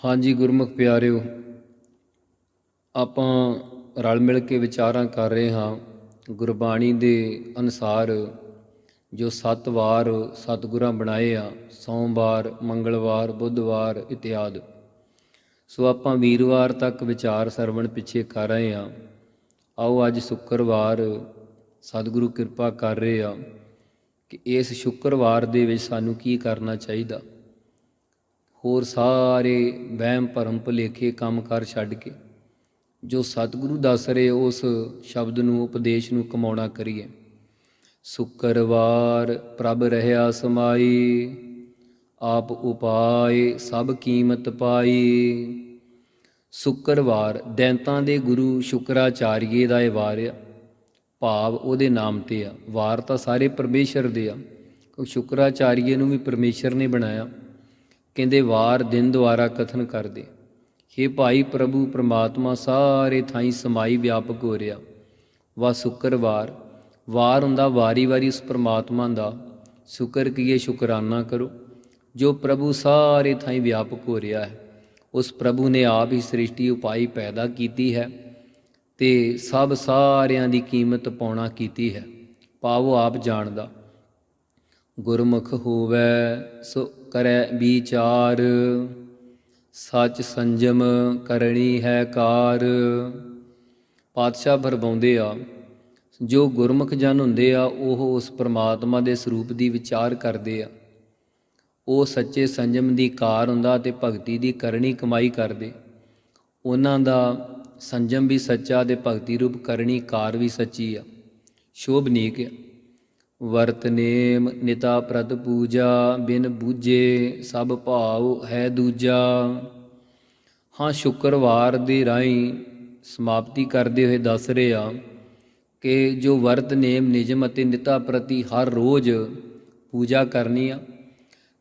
ਹਾਂਜੀ ਗੁਰਮੁਖ ਪਿਆਰਿਓ, ਆਪਾਂ ਰਲ ਮਿਲ ਕੇ ਵਿਚਾਰਾਂ ਕਰ ਰਹੇ ਹਾਂ ਗੁਰਬਾਣੀ ਦੇ ਅਨੁਸਾਰ ਜੋ ਸੱਤ ਵਾਰ ਸਤਿਗੁਰਾਂ ਬਣਾਏ ਆ, ਸੋਮਵਾਰ, ਮੰਗਲਵਾਰ, ਬੁੱਧਵਾਰ ਇਤਿਆਦ। ਸੋ ਆਪਾਂ ਵੀਰਵਾਰ ਤੱਕ ਵਿਚਾਰ ਸਰਵਣ ਪਿੱਛੇ ਕਰ ਰਹੇ ਹਾਂ। ਆਓ ਅੱਜ ਸ਼ੁੱਕਰਵਾਰ ਸਤਿਗੁਰੂ ਕਿਰਪਾ ਕਰ ਰਹੇ ਆ ਕਿ ਇਸ ਸ਼ੁੱਕਰਵਾਰ ਦੇ ਵਿੱਚ ਸਾਨੂੰ ਕੀ ਕਰਨਾ ਚਾਹੀਦਾ? ਹੋਰ ਸਾਰੇ ਵਹਿਮ ਭਰਮ ਭੁਲੇਖੇ ਕੰਮ ਕਰ ਛੱਡ ਕੇ ਜੋ ਸਤਿਗੁਰੂ ਦੱਸ ਰਹੇ ਉਸ ਸ਼ਬਦ ਨੂੰ, ਉਪਦੇਸ਼ ਨੂੰ ਕਮਾਉਣਾ ਕਰੀਏ। ਸ਼ੁੱਕਰਵਾਰ ਪ੍ਰਭ ਰਹਿਆ ਸਮਾਈ, ਆਪ ਉਪਾਏ ਸਭ ਕੀਮਤ ਪਾਈ। ਸ਼ੁੱਕਰਵਾਰ ਦੈਂਤਾਂ ਦੇ ਗੁਰੂ ਸ਼ੁਕਰਾਚਾਰੀਏ ਦਾ ਇਹ ਵਾਰ ਆ। ਭਾਵ ਉਹਦੇ ਨਾਮ ਤੇ ਆ। ਵਾਰ ਤਾਂ ਸਾਰੇ ਪਰਮੇਸ਼ਰ ਦੇ ਆ। ਕਿਉਂ ਸ਼ੁਕਰਾਚਾਰੀਏ ਨੂੰ ਵੀ ਪਰਮੇਸ਼ਰ ਨੇ ਬਣਾਇਆ। ਕਹਿੰਦੇ ਵਾਰ ਦਿਨ ਦੁਆਰਾ ਕਥਨ ਕਰਦੇ। हे ਭਾਈ ਪ੍ਰਭੂ, ਪ੍ਰਮਾਤਮਾ ਸਾਰੇ ਥਾਈ ਸਮਾਈ ਵਿਆਪਕ ਹੋ ਰਿਹਾ। ਵਾ ਸ਼ੁੱਕਰਵਾਰ ਵਾਰ। ਹੁੰਦਾ ਵਾਰੀ ਵਾਰੀ ਉਸ ਪ੍ਰਮਾਤਮਾ ਦਾ। ਸ਼ੁਕਰ ਕੀਏ, ਸ਼ੁਕਰਾਨਾ ਕਰੋ। ਜੋ ਪ੍ਰਭੂ ਸਾਰੇ ਥਾਈ ਵਿਆਪਕ ਹੋ ਰਿਹਾ ਹੈ, ਉਸ ਪ੍ਰਭੂ ਨੇ ਆਪ ਹੀ ਸ੍ਰਿਸ਼ਟੀ ਉਪਾਈ ਪੈਦਾ ਕੀਤੀ ਹੈ ਤੇ ਸਭ ਸਾਰਿਆਂ ਦੀ ਕੀਮਤ ਪਾਉਣਾ ਕੀਤੀ ਹੈ। ਪਾਵੋ ਆਪ ਜਾਣਦਾ। ਗੁਰਮੁਖ ਹੋਵੇ, ਸੋ ਕਰੈ ਵਿਚਾਰ। ਸੱਚ ਸੰਜਮ ਕਰਨੀ ਹੈ ਕਾਰ। ਪਾਤਸ਼ਾਹ ਫਰਮਾਉਂਦੇ ਆ, ਜੋ ਗੁਰਮੁਖ ਜਨ ਹੁੰਦੇ ਆ, ਉਹ ਉਸ ਪ੍ਰਮਾਤਮਾ ਦੇ ਸਰੂਪ ਦੀ ਵਿਚਾਰ ਕਰਦੇ ਆ। ਉਹ ਸੱਚੇ ਸੰਜਮ ਦੀ ਕਾਰ ਹੁੰਦਾ ਤੇ ਭਗਤੀ ਦੀ ਕਰਨੀ ਕਮਾਈ ਕਰਦੇ। ਉਹਨਾਂ ਦਾ ਸੰਜਮ ਵੀ ਸੱਚਾ ਤੇ ਭਗਤੀ ਰੂਪ ਕਰਨੀ ਕਾਰ ਵੀ ਸੱਚੀ ਆ। ਸ਼ੋਭਨੀਕ ਆ। ਵਰਤ ਨੇਮ ਨਿਤਾ ਪ੍ਰਤ ਪੂਜਾ, ਬਿਨ ਬੂਝੇ ਸਭ ਭਾਉ ਹੈ ਦੂਜਾ। ਹਾਂ, ਸ਼ੁੱਕਰਵਾਰ ਦੀ ਰਾਈ ਸਮਾਪਤੀ ਕਰਦੇ ਹੋਏ ਦੱਸ ਰਹੇ ਆ ਕਿ ਜੋ ਵਰਤ ਨੇਮ ਨਿਯਮ ਅਤੇ ਨਿਤਾ ਪ੍ਰਤੀ ਹਰ ਰੋਜ਼ ਪੂਜਾ ਕਰਨੀ ਆ,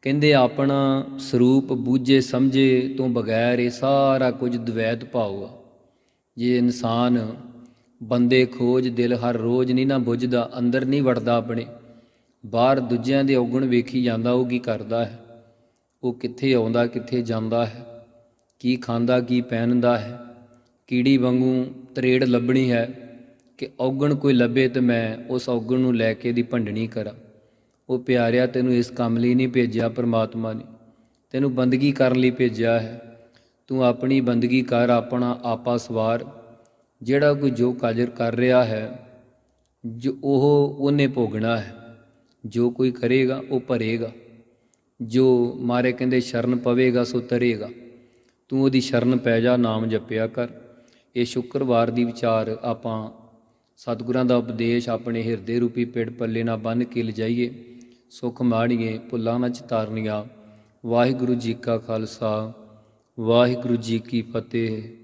ਕਹਿੰਦੇ ਆਪਣਾ ਸਰੂਪ ਬੂਝੇ ਸਮਝੇ ਤੋਂ ਬਗੈਰ ਇਹ ਸਾਰਾ ਕੁਝ ਦਵੈਤ ਭਾਉ ਆ। ਜੇ ਇਨਸਾਨ ਬੰਦੇ ਖੋਜ ਦਿਲ ਹਰ ਰੋਜ਼ ਨਹੀਂ ਨਾ ਬੁੱਝਦਾ, ਅੰਦਰ ਨਹੀਂ ਵੜਦਾ ਆਪਣੇ। ਬਾਹਰ ਦੂਜਿਆਂ ਦੇ ਔਗਣ ਵੇਖੀ ਜਾਂਦਾ, ਉਹ ਕੀ ਕਰਦਾ ਹੈ? ਉਹ ਕਿੱਥੇ ਆਉਂਦਾ, ਕਿੱਥੇ ਜਾਂਦਾ ਹੈ? ਕੀ ਖਾਂਦਾ, ਕੀ ਪਹਿਨਦਾ ਹੈ? ਕੀੜੀ ਵਾਂਗੂ ਤਰੇੜ ਲੱਭਣੀ ਹੈ ਕਿ ਔਗਣ ਕੋਈ ਲੱਭੇ ਤੇ ਮੈਂ ਉਸ ਔਗਣ ਨੂੰ ਲੈ ਕੇ ਦੀ ਭੰਡਣੀ ਕਰਾਂ। ਉਹ ਪਿਆਰਿਆ ਤੈਨੂੰ ਇਸ ਕੰਮ ਲਈ ਨਹੀਂ ਭੇਜਿਆ, ਪ੍ਰਮਾਤਮਾ ਨੇ। ਤੈਨੂੰ ਬੰਦਗੀ ਕਰਨ ਲਈ ਭੇਜਿਆ ਹੈ। ਤੂੰ ਆਪਣੀ ਬੰਦਗੀ ਕਰ, ਆਪਣਾ ਆਪਾ ਸਵਾਰ। ਜਿਹੜਾ ਕੋਈ ਜੋ ਕਾਜਰ ਕਰ ਰਿਹਾ ਹੈ, ਜੋ ਉਹ ਉਹਨੇ ਭੋਗਣਾ ਹੈ, ਜੋ ਕੋਈ ਕਰੇਗਾ ਉਹ ਭਰੇਗਾ, ਜੋ ਮਾਰੇ ਕਹਿੰਦੇ ਸ਼ਰਨ ਪਵੇਗਾ ਸੋ ਤਰੇਗਾ। ਤੂੰ ਉਹਦੀ ਸ਼ਰਨ ਪੈ ਜਾ, ਨਾਮ ਜਪਿਆ ਕਰ। ਇਹ ਸ਼ੁੱਕਰਵਾਰ ਦੀ ਵਿਚਾਰ ਆਪਾਂ ਸਤਿਗੁਰਾਂ ਦਾ ਉਪਦੇਸ਼ ਆਪਣੇ ਹਿਰਦੇ ਰੂਪੀ ਪੇੜ ਪੱਲੇ ਨਾਲ ਬੰਨ ਕੇ ਲਿਜਾਈਏ। ਸੁਖ ਮਾੜੀਏ, ਭੁੱਲਾਂ ਨਾ ਚਤਾਰਨੀਆਂ। ਵਾਹਿਗੁਰੂ ਜੀ ਕਾ ਖਾਲਸਾ, ਵਾਹਿਗੁਰੂ ਜੀ ਕੀ ਫਤਿਹ।